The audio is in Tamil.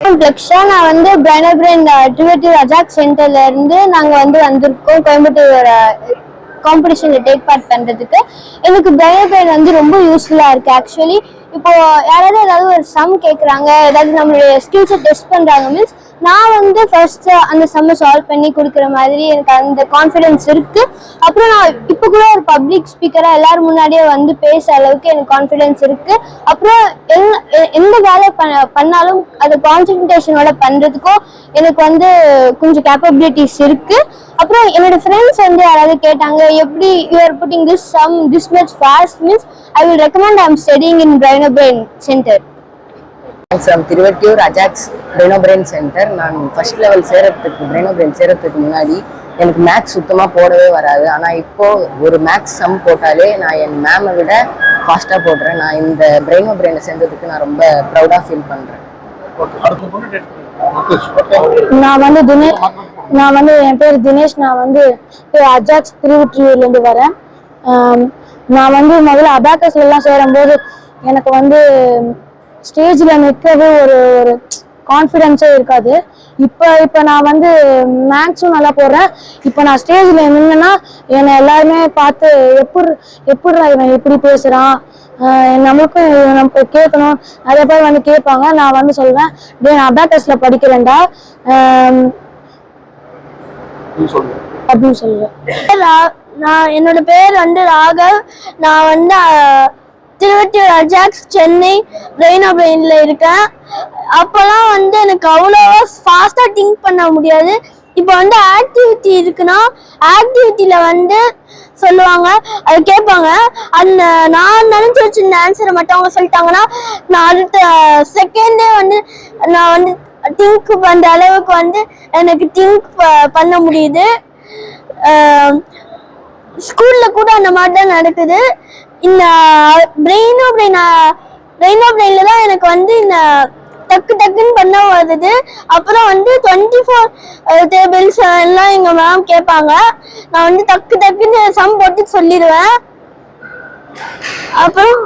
பிளக்ஷா நான் வந்து பிரைனபிரன் ட்ரிவேட்டிவ் அஜாக் சென்டர்ல இருந்து நாங்க வந்து வந்திருக்கோம். கோயம்புத்தூர் காம்படிஷன்ல டேக் பார்ட் பண்றதுக்கு. எனக்கு பிரைனபிரன் வந்து ரொம்ப யூஸ்ஃபுல்லா இருக்கு ஆக்சுவலி இப்போ யாராவது ஏதாவது ஒரு சம் கேட்குறாங்க ஏதாவது நம்மளுடைய ஸ்கில்ஸை டெஸ்ட் பண்ணுறாங்க மீன்ஸ் நான் வந்து ஃபர்ஸ்ட் அந்த சம்மை சால்வ் பண்ணி கொடுக்குற மாதிரி எனக்கு அந்த கான்ஃபிடென்ஸ் இருக்கு. அப்புறம் நான் இப்போ கூட ஒரு பப்ளிக் ஸ்பீக்கராக எல்லாரும் முன்னாடியே வந்து பேசுற அளவுக்கு எனக்கு கான்ஃபிடென்ஸ் இருக்கு. அப்புறம் எந்த- எந்த வேலை பண்ணாலும் அதை கான்சன்ட்ரேஷனோட பண்றதுக்கும் எனக்கு வந்து கொஞ்சம் கேப்பபிலிட்டிஸ் இருக்கு. அப்புறம் என்னோட ஃப்ரெண்ட்ஸ் வந்து யாராவது கேட்டாங்க எப்படி you are putting this sum this much fast means I will recommend I am studying in Braino brain centre from Thiruvottiyur Ajax Braino brain centre நான் ஃபர்ஸ்ட் லெவல் சேரத்துக்கு பிரெனோ பிரெயின் சேரத்துக்கு முன்னாடி எனக்கு மேக்ஸ் சுத்தமாக போடவே வராது. ஆனால் இப்போ ஒரு மேக்ஸ் சம் போட்டாலே நான் என் மேமை விட ஃபாஸ்ட்டாக போடுறேன். நான் இந்த பிரெயினோ பிரெயினை சேர்ந்ததுக்கு நான் ரொம்ப ப்ரௌடாக ஃபீல் பண்ணுறேன் நான் வந்து தினேஷ் நான் வந்து என் பேர் தினேஷ். நான் வந்து அஜாக்ஸ் திருவொற்றியூர்ல இருந்து வரேன். நான் வந்து முதல்ல அபாக்கஸ்ல எல்லாம் சேரும்போது எனக்கு வந்து ஸ்டேஜில் நிற்கவே ஒரு ஒரு கான்ஃபிடென்ஸே இருக்காது. இப்போ இப்போ நான் வந்து மேக்ஸும் நல்லா போடுறேன். இப்போ நான் ஸ்டேஜில் நின்னேன்னா என்னை எல்லாருமே பார்த்து எப்படி எப்படிடா இவன் இப்படி பேசுகிறான் நம்மளுக்கும் நம்ம கேட்கணும். நிறைய பேர் வந்து கேட்பாங்க. நான் வந்து சொல்வேன் டேய் நான் அபாக்கஸில் படிக்கிறேன்டா அப்படின்னு சொல்லுவேன். நான் என்னோட பேர் வந்து ராகவ். நான் வந்து அஹ், அஜாக்ஸ் சென்னை பிரெயினோ பிரெயின்ல இருக்கேன். அப்போல்லாம் வந்து எனக்கு அவ்வளோவா ஃபாஸ்ட்டாக திங்க் பண்ண முடியாது. இப்போ வந்து ஆக்டிவிட்டி இருக்குன்னா ஆக்டிவிட்டியில் வந்து சொல்லுவாங்க அது கேட்பாங்க. அந்த நான் நினச்சி வச்சிருந்த ஆன்சரை மட்டும் அவங்க சொல்லிட்டாங்கன்னா நான் அடுத்த செகண்டே வந்து நான் வந்து திங்க் பண்ணுற அளவுக்கு வந்து எனக்கு திங்க் பண்ண முடியுது. ஸ்கூலில் கூட அந்த மாதிரி தான் நடக்குது. இந்த பிரெயினோ பிரெயின் பிரெயினோ பிரெயின்ல தான் எனக்கு வந்து இந்த டக்கு டக்குன்னு பண்ண வருது. அப்புறம் வந்து டுவெண்ட்டி ஃபோர் டேபிள்ஸ் எல்லாம் எங்கள் மேம் கேட்பாங்க. நான் வந்து டக்கு டக்குன்னு சம் போட்டு சொல்லிடுவேன். அப்புறம்